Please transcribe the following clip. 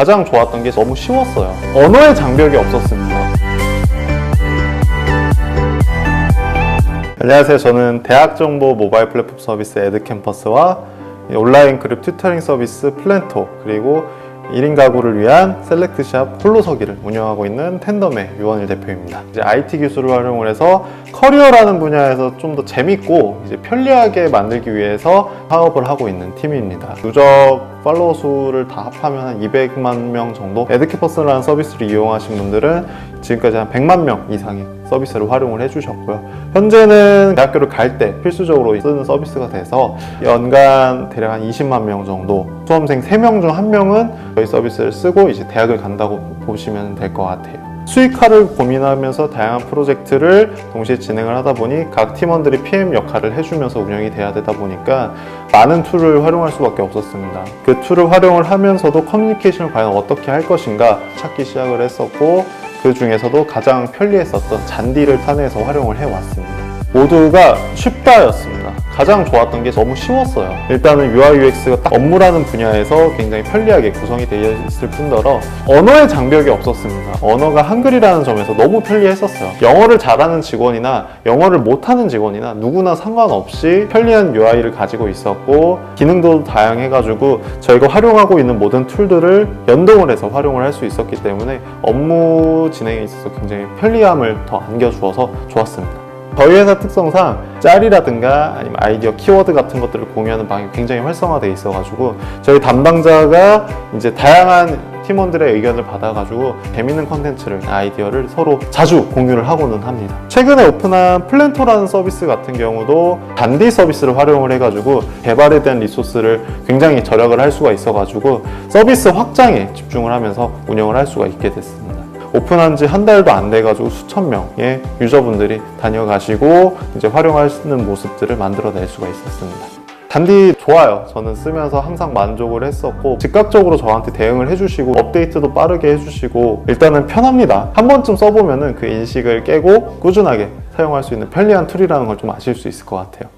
가장 좋았던 게 너무 쉬웠어요. 언어의 장벽이 없었습니다. 안녕하세요. 저는 대학정보 모바일 플랫폼 서비스 에드캠퍼스와 온라인 그룹 튜터링 서비스 플랜토 그리고 1인 가구를 위한 셀렉트샵 홀로서기를 운영하고 있는 텐덤의 유원일 대표입니다. 이제 IT 기술을 활용을 해서 커리어라는 분야에서 좀 더 재밌고 이제 편리하게 만들기 위해서 사업을 하고 있는 팀입니다. 누적 팔로워 수를 다 합하면 한 200만 명 정도 에드캐퍼스라는 서비스를 이용하신 분들은 지금까지 한 100만 명 이상의 서비스를 활용을 해주셨고요. 현재는 대학교를 갈 때 필수적으로 쓰는 서비스가 돼서 연간 대략 한 20만 명 정도 수험생 3명 중 1명은 저희 서비스를 쓰고 이제 대학을 간다고 보시면 될 것 같아요. 수익화를 고민하면서 다양한 프로젝트를 동시에 진행을 하다 보니 각 팀원들이 PM 역할을 해주면서 운영이 돼야 되다 보니까 많은 툴을 활용할 수밖에 없었습니다. 그 툴을 활용을 하면서도 커뮤니케이션을 과연 어떻게 할 것인가 찾기 시작을 했었고 그 중에서도 가장 편리했었던 잔디를 탄해서 활용을 해왔습니다. 모두가 쉽다였습니다. 가장 좋았던 게 너무 쉬웠어요. 일단은 UI UX가 딱 업무라는 분야에서 굉장히 편리하게 구성이 되어 있을 뿐더러 언어의 장벽이 없었습니다. 언어가 한글이라는 점에서 너무 편리했었어요. 영어를 잘하는 직원이나 영어를 못하는 직원이나 누구나 상관없이 편리한 UI를 가지고 있었고 기능도 다양해가지고 저희가 활용하고 있는 모든 툴들을 연동을 해서 활용을 할 수 있었기 때문에 업무 진행에 있어서 굉장히 편리함을 더 안겨주어서 좋았습니다. 저희 회사 특성상 짤이라든가 아니면 아이디어 키워드 같은 것들을 공유하는 방이 굉장히 활성화되어 있어가지고 저희 담당자가 이제 다양한 팀원들의 의견을 받아가지고 재밌는 컨텐츠를 아이디어를 서로 자주 공유를 하고는 합니다. 최근에 오픈한 플랜토라는 서비스 같은 경우도 단디 서비스를 활용을 해가지고 개발에 대한 리소스를 굉장히 절약을 할 수가 있어가지고 서비스 확장에 집중을 하면서 운영을 할 수가 있게 됐습니다. 오픈한 지 한 달도 안 돼가지고 수천 명의 유저분들이 다녀가시고 이제 활용하시는 모습들을 만들어낼 수가 있었습니다. 단디 좋아요. 저는 쓰면서 항상 만족을 했었고 즉각적으로 저한테 대응을 해주시고 업데이트도 빠르게 해주시고 일단은 편합니다. 한 번쯤 써보면은 그 인식을 깨고 꾸준하게 사용할 수 있는 편리한 툴이라는 걸 좀 아실 수 있을 것 같아요.